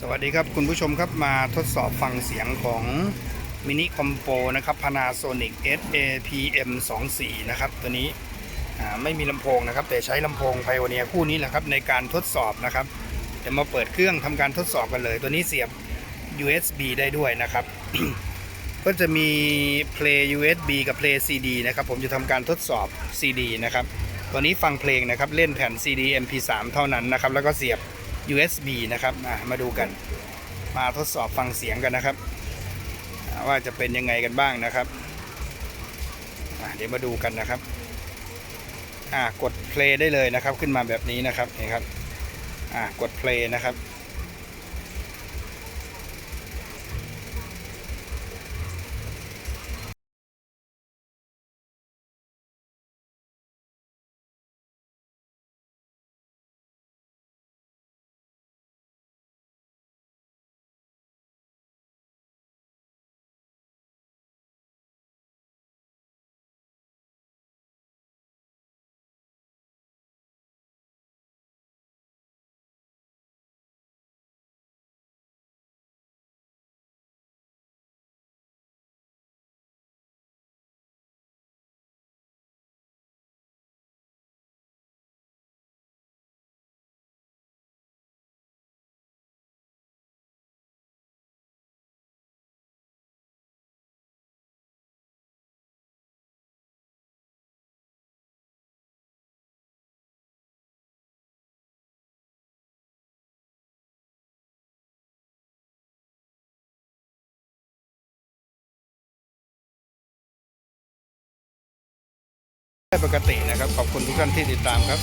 สวัสดีครับคุณผู้ชมครับมาทดสอบฟังเสียงของมินิคอมโปนะครับ Panasonic SAPM 24นะครับ ตัวนี้ไม่มีลำโพงนะครับ แต่ใช้ลำโพงไพโอเนียคู่นี้แหละครับ ในการทดสอบนะครับเดี๋ยวมาเปิดเครื่องทำการทดสอบกันเลย ตัวนี้เสียบ USB ได้ด้วยนะครับ ก็จะมี Play USB กับ Play CD นะครับ ผมจะทำการทดสอบ CD นะครับ ตัวนี้ฟังเพลงนะครับ เล่นแผ่น CD MP3 เท่านั้นนะครับ แล้วก็เสียบ USB นะครับอะมาดูกัน มาทดสอบฟังเสียงกันนะครับ ว่าจะเป็นยังไงกันบ้างนะครับเดี๋ยวมาดูกันนะครับกด play ได้เลยนะครับ ขึ้นมาแบบนี้นะครับนี่ครับกด play นะครับ ปกตินะครับ ขอบคุณทุกท่านที่ติดตามครับ